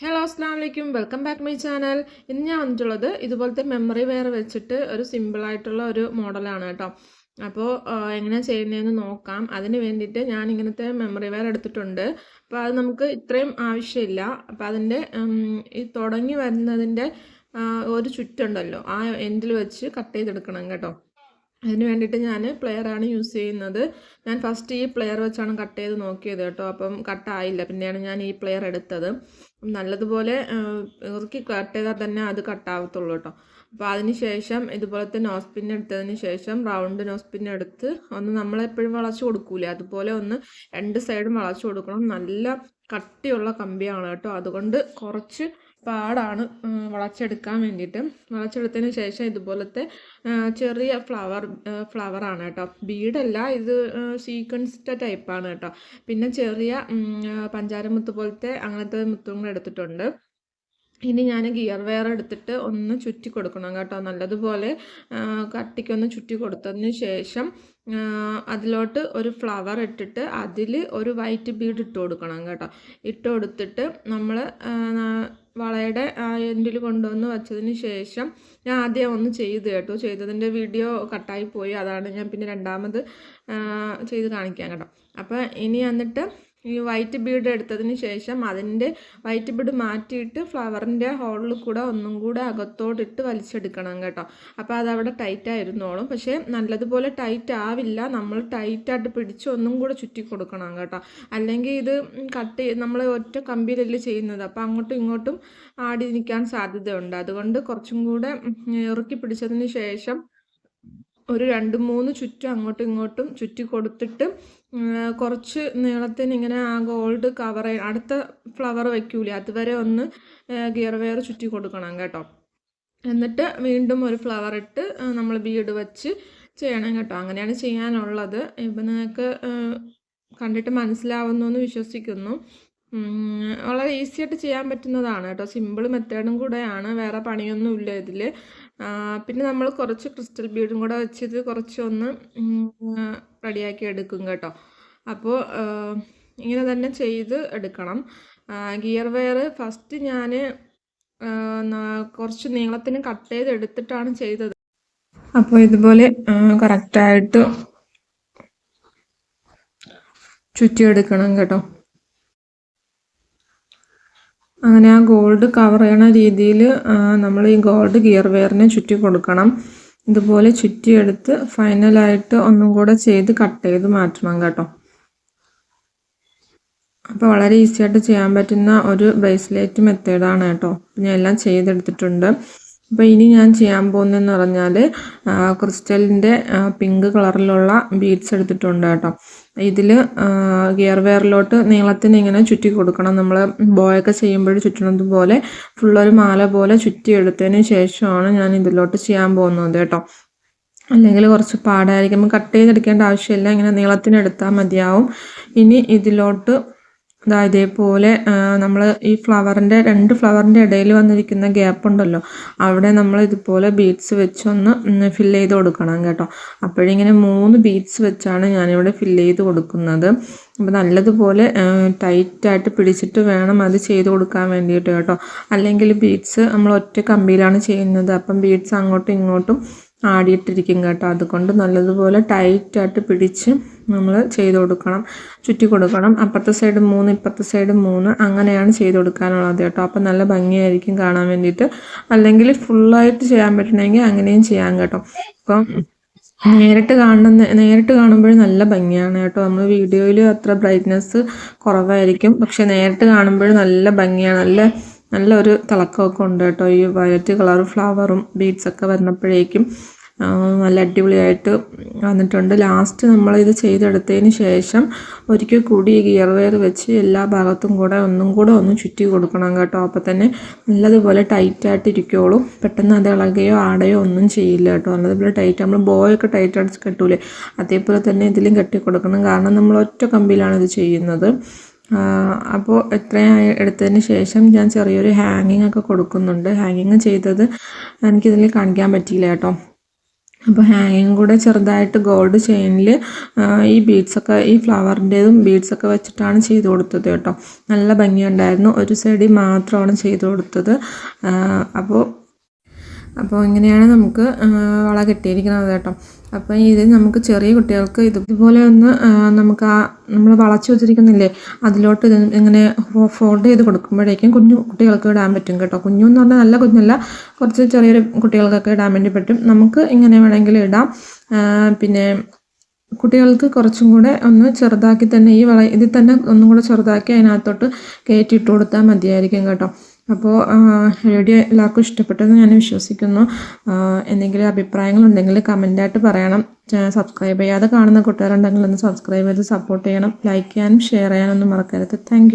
Hello അസ്സാം വലൈക്കും welcome back my channel ഇന്ന് ഞാൻ വന്നിട്ടുള്ളത് ഇതുപോലത്തെ മെമ്മറി വെയർ വെച്ചിട്ട് ഒരു സിമ്പിളായിട്ടുള്ള ഒരു മോഡലാണ് കേട്ടോ. അപ്പോൾ എങ്ങനെ ചെയ്യുന്നതെന്ന് നോക്കാം. അതിന് വേണ്ടിയിട്ട് ഞാൻ ഇങ്ങനത്തെ മെമ്മറി വെയർ എടുത്തിട്ടുണ്ട്. അപ്പോൾ അത് നമുക്ക് ഇത്രയും ആവശ്യമില്ല. അപ്പോൾ അതിന്റെ ഈ തുടങ്ങി വരുന്നതിന്റെ ഒരു ചുറ്റുണ്ടല്ലോ. ആ എൻഡിൽ വെച്ച് കട്ട് ചെയ്തെടുക്കണം കേട്ടോ. അതിന് വേണ്ടിയിട്ട് ഞാൻ പ്ലെയറാണ് യൂസ് ചെയ്യുന്നത്. ഞാൻ ഫസ്റ്റ് ഈ പ്ലെയർ വെച്ചാണ് കട്ട് ചെയ്ത് നോക്കിയത് കേട്ടോ. അപ്പം കട്ടായില്ല പിന്നെയാണ് ഞാൻ ഈ പ്ലെയർ എടുത്തത്. നല്ലതുപോലെ ഇറുക്കി കട്ട് ചെയ്താൽ തന്നെ അത് കട്ടാവത്തുള്ളൂ കേട്ടോ. അപ്പോൾ അതിന് ശേഷം ഇതുപോലത്തെ നോസ് പിൻ എടുത്തതിന് ശേഷം റൗണ്ട് നോസ്പിൻ എടുത്ത് ഒന്ന് നമ്മളെപ്പോഴും വളച്ചു കൊടുക്കൂലേ? അതുപോലെ ഒന്ന് രണ്ട് സൈഡും വളച്ചു കൊടുക്കണം. നല്ല കട്ടിയുള്ള കമ്പിയാണ് കേട്ടോ. അതുകൊണ്ട് കുറച്ച് പാടാണ് വളച്ചെടുക്കാൻ വേണ്ടിയിട്ട്. വളച്ചെടുത്തതിന് ശേഷം ഇതുപോലത്തെ ചെറിയ ഫ്ലവർ ഫ്ലവറാണ് കേട്ടോ. ബീഡല്ല ഇത് സീക്വൻസ്ഡ് ടൈപ്പാണ് കേട്ടോ. പിന്നെ ചെറിയ പഞ്ചാരമുത്ത് പോലത്തെ അങ്ങനത്തെ മുത്തും എടുത്തിട്ടുണ്ട്. ഇനി ഞാൻ ഗിയർ വെയർ എടുത്തിട്ട് ഒന്ന് ചുറ്റി കൊടുക്കണം കേട്ടോ. നല്ലതുപോലെ കട്ടിക്കൊന്ന് ചുറ്റി കൊടുത്തതിന് ശേഷം അതിലോട്ട് ഒരു ഫ്ലവർ ഇട്ടിട്ട് അതിൽ ഒരു വൈറ്റ് ബീഡ് ഇട്ട് കൊടുക്കണം കേട്ടോ. ഇട്ട് കൊടുത്തിട്ട് നമ്മൾ വളയുടെ എൻഡിൽ കൊണ്ടുവന്ന് വച്ചതിന് ശേഷം ഞാൻ ആദ്യം ഒന്ന് ചെയ്ത് കേട്ടോ. ചെയ്തതിന്റെ വീഡിയോ കട്ടായി പോയി. അതാണ് ഞാൻ പിന്നെ രണ്ടാമത് ചെയ്ത് കാണിക്കാം കേട്ടോ. അപ്പോൾ ഇനി എന്നിട്ട് ഈ വൈറ്റ് ബീഡ് എടുത്തതിന് ശേഷം അതിന്റെ വൈറ്റ് ബീഡ് മാറ്റിയിട്ട് ഫ്ലവറിന്റെ ഹോളിൽ കൂടെ ഒന്നും കൂടെ അകത്തോട്ടിട്ട് വലിച്ചെടുക്കണം കേട്ടോ. അപ്പോൾ അതവിടെ ടൈറ്റായിരുന്നോളും പക്ഷേ നല്ലതുപോലെ ടൈറ്റ് ആവില്ല. നമ്മൾ ടൈറ്റായിട്ട് പിടിച്ച് ഒന്നും കൂടെ ചുറ്റി കൊടുക്കണം കേട്ടോ. അല്ലെങ്കിൽ ഇത് കട്ട് നമ്മൾ ഒറ്റ കമ്പിയിലല്ലേ ചെയ്യുന്നത്. അപ്പോൾ അങ്ങോട്ടും ഇങ്ങോട്ടും ആടി നിൽക്കാൻ സാധ്യതയുണ്ട്. അതുകൊണ്ട് കുറച്ചും കൂടെ ഇറുക്കി പിടിച്ചതിന് ശേഷം ഒരു രണ്ട് മൂന്ന് ചുറ്റും അങ്ങോട്ടും ഇങ്ങോട്ടും ചുറ്റി കൊടുത്തിട്ട് കുറച്ച് നീളത്തിന് ഇങ്ങനെ ആ ഗോൾഡ് കവർ അടുത്ത ഫ്ലവർ വയ്ക്കൂലേ അതുവരെ ഒന്ന് ഗിയർ വെയർ ചുറ്റി കൊടുക്കണം കേട്ടോ. എന്നിട്ട് വീണ്ടും ഒരു ഫ്ലവർ ഇട്ട് നമ്മൾ ബീഡ് വെച്ച് ചെയ്യണം കേട്ടോ. അങ്ങനെയാണ് ചെയ്യാനുള്ളത്. ഇപ്പം നിങ്ങൾക്ക് കണ്ടിട്ട് മനസ്സിലാവുന്നു എന്ന് വിശ്വസിക്കുന്നു വളരെ ഈസിയായിട്ട് ചെയ്യാൻ പറ്റുന്നതാണ് കേട്ടോ. സിമ്പിൾ മെത്തേഡും കൂടെയാണ്. വേറെ പണിയൊന്നുമില്ല ഇതിൽ പിന്നെ നമ്മൾ കുറച്ച് ക്രിസ്റ്റൽ ബീഡും കൂടെ വെച്ചിത് കുറച്ചൊന്ന് റെഡിയാക്കി എടുക്കും കേട്ടോ. അപ്പോൾ ഇങ്ങനെ തന്നെ ചെയ്ത് എടുക്കണം. ഗിയർ വെയർ ഫസ്റ്റ് ഞാൻ കുറച്ച് നീളത്തിന് കട്ട് ചെയ്ത് എടുത്തിട്ടാണ് ചെയ്തത്. അപ്പോൾ ഇതുപോലെ കറക്റ്റായിട്ട് ചുറ്റിയെടുക്കണം കേട്ടോ. അങ്ങനെ ആ ഗോൾഡ് കവർ ചെയ്യണ രീതിയിൽ നമ്മൾ ഈ ഗോൾഡ് ഗിയർ വെയറിനെ ചുറ്റി കൊടുക്കണം. ഇതുപോലെ ചുറ്റിയെടുത്ത് ഫൈനലായിട്ട് ഒന്നും കൂടെ ചെയ്ത് കട്ട് ചെയ്ത് മാറ്റണം കേട്ടോ. അപ്പോൾ വളരെ ഈസി ആയിട്ട് ചെയ്യാൻ പറ്റുന്ന ഒരു ബ്രേസ്ലെറ്റ് മെത്തേഡാണ് കേട്ടോ. ഞാൻ എല്ലാം ചെയ്തെടുത്തിട്ടുണ്ട്. അപ്പോൾ ഇനി ഞാൻ ചെയ്യാൻ പോകുന്നതെന്ന് പറഞ്ഞാൽ ക്രിസ്റ്റലിന്റെ പിങ്ക് കളറിലുള്ള ബീഡ്സ് എടുത്തിട്ടുണ്ട് കേട്ടോ. ഇതിൽ ഗിയർ വെയറിലോട്ട് നീളത്തിന് ഇങ്ങനെ ചുറ്റി കൊടുക്കണം. നമ്മൾ ബോയൊക്കെ ചെയ്യുമ്പോൾ ചുറ്റണത് പോലെ ഫുള്ളൊരു മാല പോലെ ചുറ്റി എടുത്തതിന് ശേഷമാണ് ഞാൻ ഇതിലോട്ട് ചെയ്യാൻ പോകുന്നത് കേട്ടോ. അല്ലെങ്കിൽ കുറച്ച് പാടായിരിക്കും. കട്ട് ചെയ്തെടുക്കേണ്ട ആവശ്യമില്ല. ഇങ്ങനെ നീളത്തിന് എടുത്താൽ മതിയാവും. ഇനി ഇതിലോട്ട് ഇതാ ഇതേപോലെ നമ്മൾ ഈ ഫ്ലവറിന്റെ രണ്ട് ഫ്ലവറിന്റെ ഇടയിൽ വന്നിരിക്കുന്ന ഗ്യാപ്പ് ഉണ്ടല്ലോ അവിടെ നമ്മൾ ഇതുപോലെ ബീഡ്സ് വെച്ചൊന്ന് ഫില്ല് ചെയ്ത് കൊടുക്കണം കേട്ടോ. അപ്പോഴിങ്ങനെ മൂന്ന് ബീഡ്സ് വെച്ചാണ് ഞാനിവിടെ ഫില്ല് ചെയ്ത് കൊടുക്കുന്നത്. അപ്പോൾ നല്ലതുപോലെ ടൈറ്റായിട്ട് പിടിച്ചിട്ട് വേണം അത് ചെയ്ത് കൊടുക്കാൻ വേണ്ടിയിട്ട് കേട്ടോ. അല്ലെങ്കിൽ ബീഡ്സ് നമ്മൾ ഒറ്റ കമ്പിയിലാണ് ചെയ്യുന്നത്. അപ്പം ബീഡ്സ് അങ്ങോട്ടും ഇങ്ങോട്ടും ആടിയിട്ടിരിക്കും കേട്ടോ. അതുകൊണ്ട് നല്ലതുപോലെ ടൈറ്റായിട്ട് പിടിച്ച് നമ്മൾ ചെയ്ത് കൊടുക്കണം. ചുറ്റി കൊടുക്കണം. അപ്പുറത്തെ സൈഡ് മൂന്ന് ഇപ്പുറത്തെ സൈഡ് മൂന്ന്. അങ്ങനെയാണ് ചെയ്ത് കൊടുക്കാനുള്ളത് കേട്ടോ. അപ്പം നല്ല ഭംഗിയായിരിക്കും കാണാൻ വേണ്ടിയിട്ട്. അല്ലെങ്കിൽ ഫുള്ളായിട്ട് ചെയ്യാൻ പറ്റണമെങ്കിൽ അങ്ങനെയും ചെയ്യാം കേട്ടോ. അപ്പം നേരിട്ട് കാണുന്ന നേരിട്ട് കാണുമ്പോൾ നല്ല ഭംഗിയാണ് കേട്ടോ. നമ്മൾ വീഡിയോയിൽ അത്ര ബ്രൈറ്റ്നെസ് കുറവായിരിക്കും. പക്ഷെ നേരിട്ട് കാണുമ്പോൾ നല്ല ഭംഗിയാണ്. നല്ല നല്ല ഒരു തിളക്കമൊക്കെ ഉണ്ട് കേട്ടോ. ഈ വയലറ്റ് കളർ ഫ്ലവറും ബീഡ്സൊക്കെ വരുന്നപ്പോഴേക്കും നല്ല അടിപൊളിയായിട്ട് വന്നിട്ടുണ്ട്. ലാസ്റ്റ് നമ്മൾ ഇത് ചെയ്തെടുത്തതിന് ശേഷം ഒരിക്കൽ കൂടി ഈ ഗിയർ വെയർ വെച്ച് എല്ലാ ഭാഗത്തും കൂടെ ഒന്നും കൂടെ ഒന്ന് ചുറ്റി കൊടുക്കണം കേട്ടോ. അപ്പോൾ തന്നെ നല്ലതുപോലെ ടൈറ്റായിട്ട് ഇരിക്കുകയുള്ളൂ പെട്ടെന്ന് അത് ഇളകുകയോ ആടയോ ഒന്നും ചെയ്യില്ല കേട്ടോ. നല്ലതുപോലെ ടൈറ്റ് നമ്മൾ ബോയൊക്കെ ടൈറ്റ് അടിച്ച് കെട്ടൂലേ അതേപോലെ തന്നെ ഇതിലും കെട്ടി കൊടുക്കണം കാരണം നമ്മൾ ഒറ്റ കമ്പിയിലാണ് ഇത് ചെയ്യുന്നത്. അപ്പോൾ എത്രയും എടുത്തതിന് ശേഷം ഞാൻ ചെറിയൊരു ഹാങ്ങിങ് ഒക്കെ കൊടുക്കുന്നുണ്ട്. ഹാങ്ങിങ് ചെയ്തത് എനിക്കിതിൽ കാണിക്കാൻ പറ്റിയില്ല കേട്ടോ. അപ്പോൾ ഹാങ്ങിങ് കൂടെ ചെറുതായിട്ട് ഗോൾഡ് ചെയിനിൽ ഈ ബീഡ്സൊക്കെ ഈ ഫ്ലവറിന്റെതും ബീഡ്സൊക്കെ വെച്ചിട്ടാണ് ചെയ്ത് കൊടുത്തത് കേട്ടോ. നല്ല ഭംഗിയുണ്ടായിരുന്നു. ഒരു സൈഡിൽ മാത്രമാണ് ചെയ്ത് കൊടുത്തത്. അപ്പോൾ അപ്പോൾ ഇങ്ങനെയാണ് നമുക്ക് വള കെട്ടിയിരിക്കുന്നത് കേട്ടോ. അപ്പോൾ ഇത് നമുക്ക് ചെറിയ കുട്ടികൾക്ക് ഇത് ഇതുപോലെ ഒന്ന് നമുക്ക് ആ നമ്മൾ വളച്ചു വെച്ചിരിക്കുന്നില്ലേ അതിലോട്ട് ഇങ്ങനെ ഫോൾഡ് ചെയ്ത് കൊടുക്കുമ്പോഴേക്കും കുഞ്ഞു കുട്ടികൾക്ക് ഇടാൻ പറ്റും കേട്ടോ. കുഞ്ഞു എന്ന് പറഞ്ഞാൽ നല്ല കുഞ്ഞല്ല കുറച്ച് ചെറിയൊരു കുട്ടികൾക്കൊക്കെ ഇടാൻ വേണ്ടി പറ്റും. നമുക്ക് ഇങ്ങനെ വേണമെങ്കിൽ ഇടാം. പിന്നെ കുട്ടികൾക്ക് കുറച്ചും കൂടെ ഒന്ന് ചെറുതാക്കി തന്നെ ഈ വള ഇതിൽ തന്നെ ഒന്നും കൂടെ ചെറുതാക്കി അതിനകത്തോട്ട് കയറ്റിയിട്ട് കൊടുത്താൽ മതിയായിരിക്കും കേട്ടോ. അപ്പോൾ വീഡിയോ എല്ലാവർക്കും ഇഷ്ടപ്പെട്ടെന്ന് ഞാൻ വിശ്വസിക്കുന്നു. എന്തെങ്കിലും അഭിപ്രായങ്ങളുണ്ടെങ്കിൽ കമന്റായിട്ട് പറയണം. സബ്സ്ക്രൈബ് ചെയ്യാതെ കാണുന്ന കൂട്ടുകാരുണ്ടെങ്കിൽ ഒന്ന് സബ്സ്ക്രൈബ് ചെയ്ത് സപ്പോർട്ട് ചെയ്യണം. ലൈക്ക് ചെയ്യാനും ഷെയർ ചെയ്യാനൊന്നും മറക്കരുത്. താങ്ക്